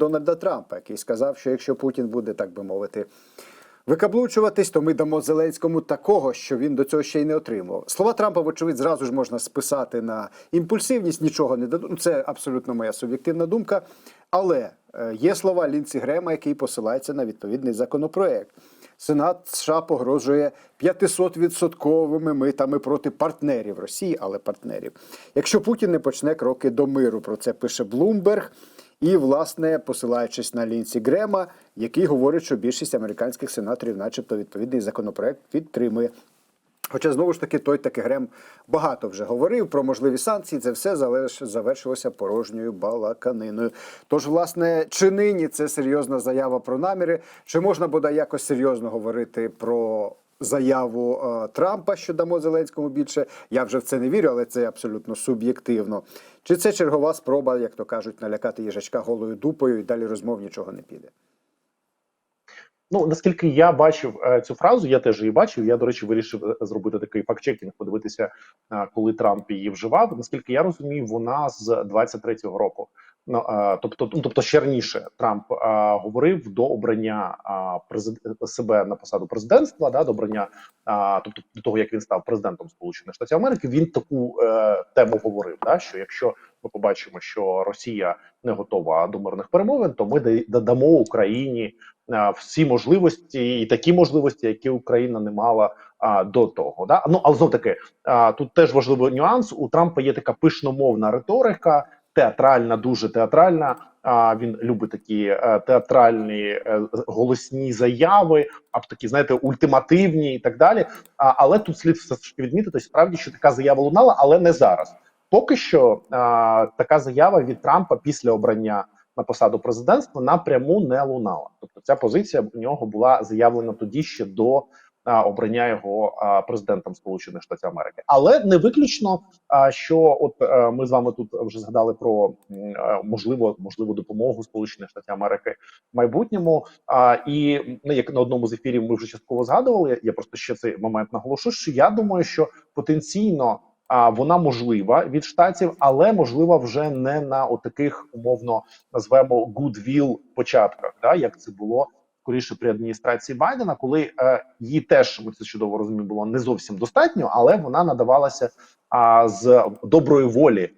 Дональда Трампа, який сказав, що якщо Путін буде, так би мовити, викаблучуватись, то ми дамо Зеленському такого, що він до цього ще й не отримував. Слова Трампа, вочевидь, зразу ж можна списати на імпульсивність, нічого не дадуть. Ну, Це абсолютно моя суб'єктивна думка. Але е, є слова Лінці Грема, який посилається на відповідний законопроект. Сенат США погрожує 500-відсотковими митами проти партнерів Росії, але партнерів. Якщо Путін не почне кроки до миру, про це пише Блумберг. І, власне, посилаючись на Лінсі Грема, який говорить, що більшість американських сенаторів, начебто, відповідний законопроект підтримує. Хоча знову ж таки той таки Грем багато вже говорив про можливі санкції. Це все завершилося порожньою балаканиною. Тож, власне, чи нині це серйозна заява про наміри? Чи можна буде якось серйозно говорити про заяву е, Трампа, що дамо Зеленському більше? Я вже в це не вірю, але це абсолютно суб'єктивно. Чи це чергова спроба, як то кажуть, налякати їжачка голою дупою і далі розмов нічого не піде? Ну наскільки я бачив е, цю фразу, я теж її бачив. Я до речі вирішив е, зробити такий факт-чекінг, подивитися, е, коли Трамп її вживав. Наскільки я розумію, вона з 23-го року. Ну е, тобто, ну тобто ще раніше Трамп е, говорив до обрання е, президент себе на посаду президентства, да, до обрання, е, тобто до того як він став президентом Сполучених Штатів Америки, він таку е, тему говорив. Да, що якщо ми побачимо, що Росія не готова до мирних перемовин, то ми да- додамо Україні а, всі можливості і такі можливості, які Україна не мала а, до того. Да? Ну але знов таки а, тут теж важливий нюанс. У Трампа є така пишномовна риторика, театральна, дуже театральна. А він любить такі е, театральні е, голосні заяви, а такі, знаєте, ультимативні і так далі. Але тут слід все ж відмітити справді, що така заява лунала, але не зараз. Поки що така заява від Трампа після обрання на посаду президентства напряму не лунала. Тобто ця позиція в нього була заявлена тоді ще до обрання його президентом Сполучених Штатів Америки. Але не виключно, що от ми з вами тут вже згадали про можливо можливу допомогу Сполучених Штатів Америки в майбутньому. І ну, як на одному з ефірів ми вже частково згадували. Я, просто ще цей момент наголошу. Що я думаю, що потенційно а вона можлива від штатів, але можлива вже не на отаких умовно назвемо goodwill початках, да як це було скоріше при адміністрації Байдена, коли е, її теж ми це чудово розуміємо, було не зовсім достатньо, але вона надавалася а, з доброї волі. е,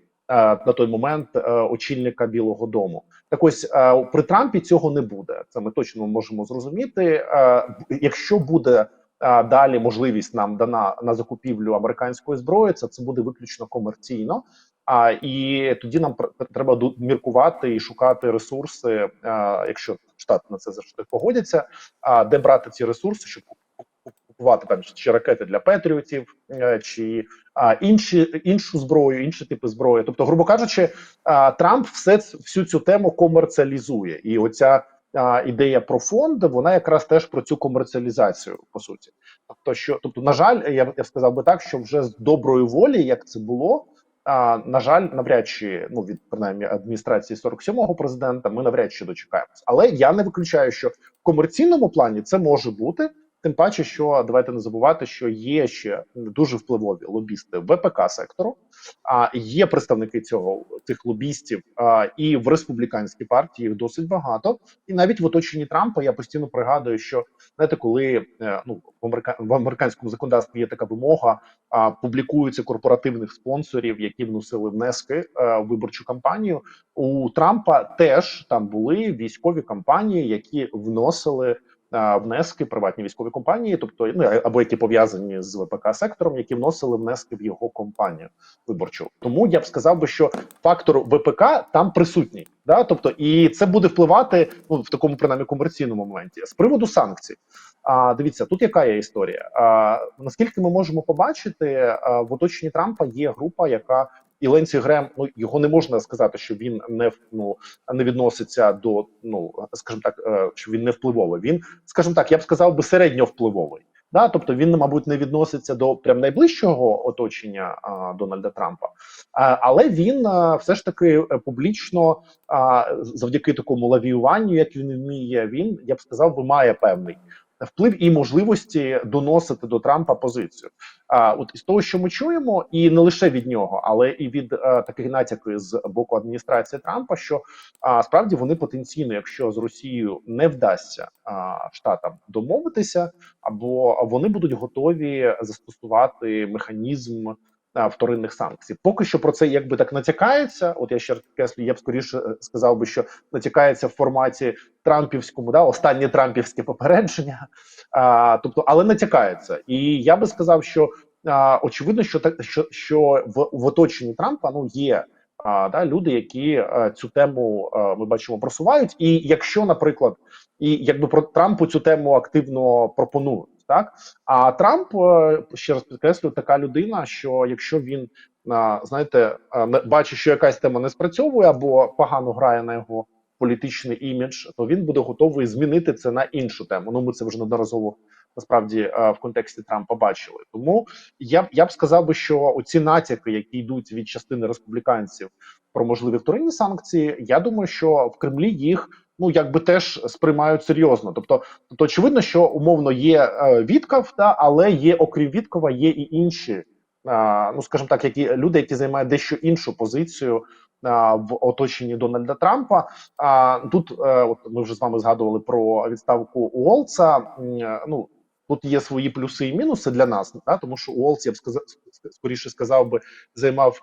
На той момент е, очільника Білого Дому, так ось е, при Трампі цього не буде. Це ми точно можемо зрозуміти. Е, Якщо буде а, далі можливість нам дана на закупівлю американської зброї, це це буде виключно комерційно. А і тоді нам треба міркувати і шукати ресурси, а, якщо штати на це завжди погодяться. А де брати ці ресурси, щоб куп- куп- купувати там чи ракети для петріотів, е, чи а, інші іншу зброю, інші типи зброї. Тобто, грубо кажучи, а, Трамп все всю цю тему комерціалізує, і оця а, ідея про фонд, вона якраз теж про цю комерціалізацію по суті. Тобто, що тобто, на жаль, я, я сказав би так, що вже з доброї волі, як це було. А, на жаль, навряд чи ну від принаймні адміністрації 47-го президента, ми навряд чи дочекаємось. Але я не виключаю, що в комерційному плані це може бути. Тим паче, що давайте не забувати, що є ще дуже впливові лобісти ВПК сектору, а є представники цього цих лобістів а, і в республіканській партії їх досить багато. І навіть в оточенні Трампа я постійно пригадую, що знаєте, коли е, ну в в американському законодавстві є така вимога, а публікуються корпоративних спонсорів, які вносили внески е, в виборчу кампанію. У Трампа теж там були військові кампанії, які вносили. Внески приватні військові компанії, тобто ну або які пов'язані з ВПК сектором, які вносили внески в його компанію виборчу. Тому я б сказав би, що фактор ВПК там присутній, да тобто, і це буде впливати ну в такому принаймні комерційному моменті з приводу санкцій. А дивіться, тут яка є історія? А наскільки ми можемо побачити, а, в оточенні Трампа є група, яка і Ленсі Грем, ну його не можна сказати, що він не ну не відноситься до ну скажімо так, е, що він не впливовий. Він, скажімо так, я б сказав би середньовпливовий. Да, тобто він, мабуть, не відноситься до прям найближчого оточення а, Дональда Трампа, а, але він а, все ж таки е, публічно, а, завдяки такому лавіюванню, як він вміє, він я б сказав, би має певний вплив і можливості доносити до Трампа позицію. А от із того, що ми чуємо, і не лише від нього, але і від е, таких натяків з боку адміністрації Трампа, що а, справді вони потенційно, якщо з Росією не вдасться а, штатам домовитися, або вони будуть готові застосувати механізм. А, Вторинних санкцій, поки що про це якби так натякається. От я ще раз підкреслюю, я б скоріше е, сказав би, що натякається в форматі Трампівському, да, останнє Трампівське попередження. А, тобто, але натякається, і я би сказав, що а, очевидно, що так, що, що в, в оточенні Трампа ну є а, да, люди, які а, цю тему а, ми бачимо просувають. І якщо, наприклад, і якби про Трампу цю тему активно пропонують, так а Трамп е, ще раз підкреслюю, така людина, що якщо він а, знаєте, не- бачить, що якась тема не спрацьовує або погано грає на його політичний імідж, то він буде готовий змінити це на іншу тему. Ну ми це вже неодноразово насправді е, в контексті Трампа бачили. Тому я я б сказав би, що оці натяки, які йдуть від частини республіканців про можливі вторинні санкції, я думаю, що в Кремлі їх ну якби теж сприймають серйозно. Тобто, тобто очевидно, що умовно є е, Вітков, та але є окрім Віткова, є і інші. е, ну скажімо так, які люди, які займають дещо іншу позицію в оточенні Дональда Трампа. А тут е, от ми вже з вами згадували про відставку Уолца. Е, Ну тут є свої плюси і мінуси для нас, да, тому що Уолц, я б сказав, скоріше сказав би, займав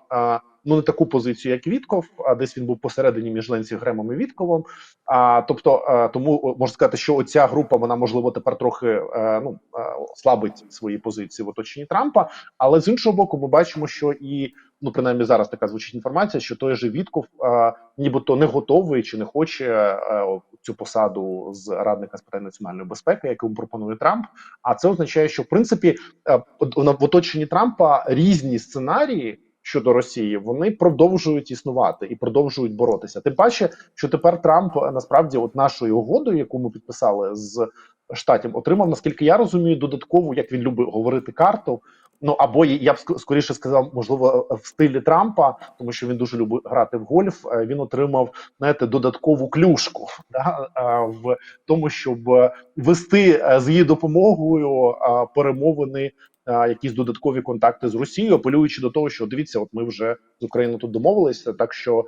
ну не таку позицію, як Вітков, а десь він був посередині між Ленсі Гремом і Вітковом. А тобто, е, тому можна сказати, що оця група вона можливо тепер трохи е, ну е, слабить свої позиції в оточенні Трампа. Але з іншого боку, ми бачимо, що і ну принаймні зараз така звучить інформація, що той же Вітков е, нібито не готовий чи не хоче е, цю посаду з радника з питань національної безпеки, яку пропонує Трамп. А це означає, що в принципі е, в оточенні Трампа різні сценарії. Щодо Росії вони продовжують існувати і продовжують боротися. Тим паче, що тепер Трамп е, насправді, от нашою угодою, яку ми підписали з штатів, отримав, наскільки я розумію, додаткову, як він любить говорити, карту. Ну або я б ск- скоріше сказав, можливо, в стилі Трампа, тому що він дуже любить грати в гольф. е, Він отримав знаєте, додаткову клюшку да, е, в тому, щоб е, вести е, з її допомогою е, перемовини, е, якісь додаткові контакти з Росією, апелюючи до того, що дивіться, от ми вже з Україною тут домовилися, так що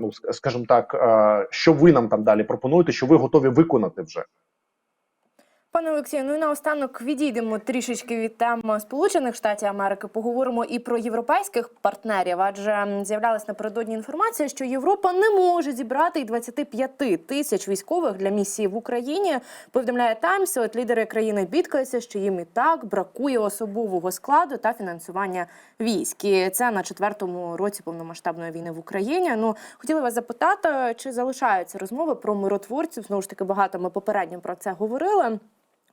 ну ск- скажімо так, що ви нам там далі пропонуєте, що ви готові виконати вже. Пане Олексію, ну і наостанок відійдемо трішечки від тем Сполучених Штатів Америки. Поговоримо і про європейських партнерів. Адже з'являлась напередодні інформація, що Європа не може зібрати й 25 тисяч військових для місії в Україні. Повідомляє Таймс. От лідери країни бідкаються, що їм і так бракує особового складу та фінансування військ. І це на четвертому році повномасштабної війни в Україні. Ну хотіла вас запитати, чи залишаються розмови про миротворців? Знову ж таки, багато ми попередньо про це говорили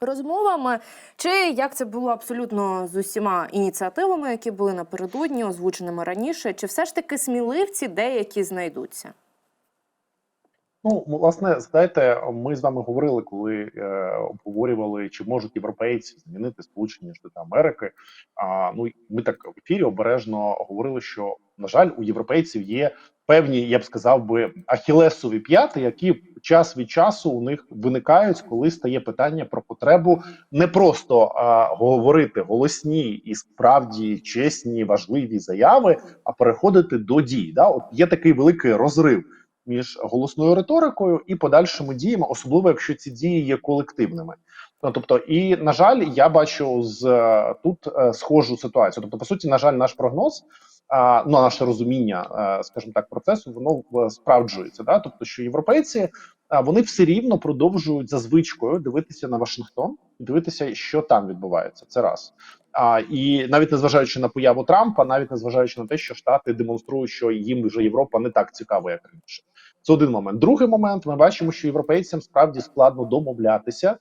розмовами, чи як це було абсолютно з усіма ініціативами, які були напередодні, озвученими раніше, чи все ж таки сміливці деякі знайдуться? Ну, власне, знаєте, ми з вами говорили, коли е, обговорювали, чи можуть європейці змінити Сполучені Штати Америки. А ну ми так в ефірі обережно говорили, що на жаль, у європейців є певні, я б сказав би, ахілесові п'яти, які час від часу у них виникають, коли стає питання про потребу не просто а, говорити голосні і справді чесні, важливі заяви, а переходити до дій. Да, от є такий великий розрив між голосною риторикою і подальшими діями, особливо якщо ці дії є колективними. Ну тобто, і на жаль, я бачу з тут е, схожу ситуацію. Тобто, по суті, на жаль, наш прогноз. Ну, наше розуміння, е, скажімо так, процесу воно е, справджується. Да? Тобто, що європейці вони все рівно продовжують за звичкою дивитися на Вашингтон і дивитися, що там відбувається. Це раз. А, і навіть незважаючи на появу Трампа, навіть незважаючи на те, що Штати демонструють, що їм вже Європа не так цікава, як раніше. Це один момент. Другий момент: ми бачимо, що європейцям справді складно домовлятися.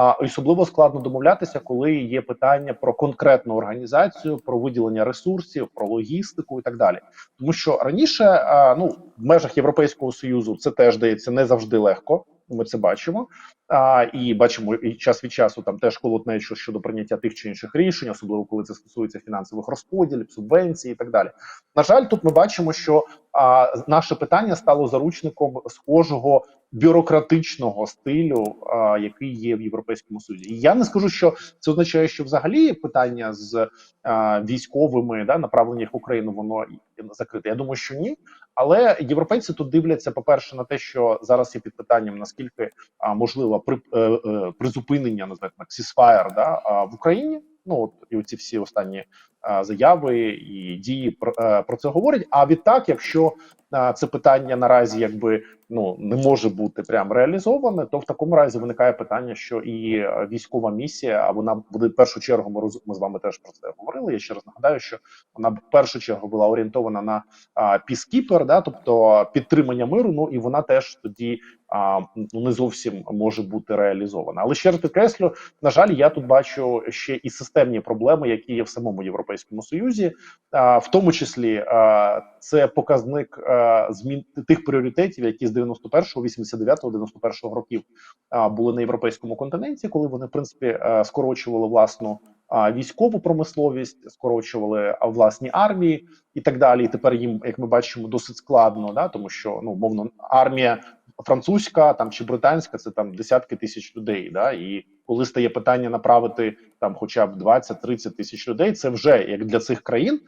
А особливо складно домовлятися, коли є питання про конкретну організацію, про виділення ресурсів, про логістику і так далі. Тому що раніше, ну в межах Європейського союзу, це теж дається не завжди легко. Ми це бачимо. А, і бачимо і час від часу там теж колотнечу щодо прийняття тих чи інших рішень, особливо коли це стосується фінансових розподілів, субвенцій і так далі. На жаль, тут ми бачимо, що а, наше питання стало заручником схожого бюрократичного стилю, а, який є в Європейському Союзі. І я не скажу, що це означає, що взагалі питання з а, військовими да направлення в Україну воно закрите. Я думаю, що ні. Але європейці тут дивляться, по перше, на те, що зараз є під питанням наскільки а, можливо при е, е, призупинення називаємо так ceasefire, да в Україні. Ну от і оці всі останні заяви і дії про, е, про це говорять. А відтак, якщо це питання наразі якби ну не може бути прям реалізоване, то в такому разі виникає питання, що і е, військова місія, а вона буде в першу чергу. Ми роз- ми з вами теж про це говорили. Я ще раз нагадаю, що вона в першу чергу була орієнтована на піскіпер, да, тобто підтримання миру. Ну і вона теж тоді не зовсім може бути реалізована. Але ще раз підкреслю, на жаль, я тут бачу ще і системні проблеми, які є в самому європейському союзі, в тому числі це показник змін тих пріоритетів, які з 91-го, 89-го, 91-го років були на європейському континенті, коли вони в принципі скорочували власну військову промисловість, скорочували власні армії і так далі. І тепер їм, як ми бачимо, досить складно, да, тому що ну мовно армія французька там чи британська це там десятки тисяч людей. Да, і коли стає питання направити там, хоча б 20-30 тисяч людей, це вже як для цих країн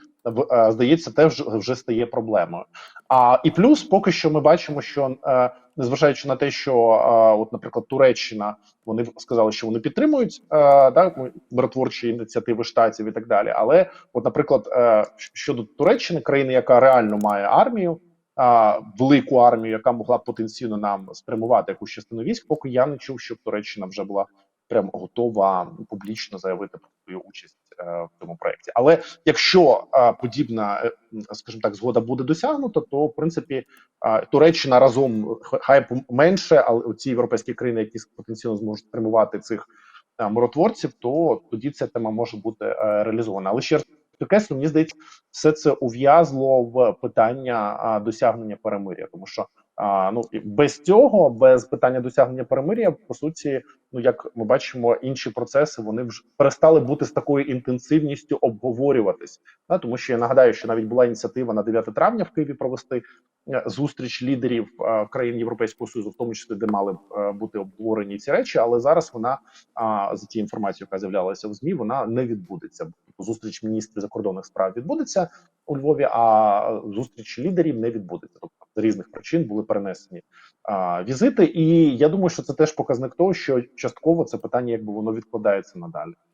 е, здається, теж вже стає проблемою. А і плюс, поки що, ми бачимо, що е, незважаючи на те, що е, от, наприклад, Туреччина вони сказали, що вони підтримують да, миротворчі ініціативи штатів і так далі. Але, от, наприклад, щодо Туреччини, країни, яка реально має армію. А, велику армію, яка могла потенційно нам спрямувати якусь частину військ, поки я не чув, щоб Туреччина вже була прям готова публічно заявити про свою участь е, в цьому проєкті. Але якщо е, подібна, е, скажімо так, згода буде досягнута, то в принципі е, Туреччина разом хай менше, але ці європейські країни, які потенційно зможуть спрямувати цих миротворців, то тоді ця тема може бути реалізована. Але ще раз підкреслю, мені здається, все це ув'язло в питання а, досягнення перемиря, тому що а, ну без цього, без питання досягнення перемиря, по суті, ну як ми бачимо, інші процеси вони вже перестали бути з такою інтенсивністю обговорюватись. Да, тому що я нагадаю, що навіть була ініціатива на 9 травня в Києві провести е, зустріч лідерів е, країн Європейського Союзу, в тому числі де мали б е, бути обговорені ці речі, але зараз вона а, за тією інформацією, яка з'являлася в змі, вона не відбудеться. Зустріч міністрів закордонних справ відбудеться у Львові, а зустріч лідерів не відбудеться. Тобто з різних причин були перенесені а, візити. І я думаю, що це теж показник того, що частково це питання, якби воно відкладається надалі.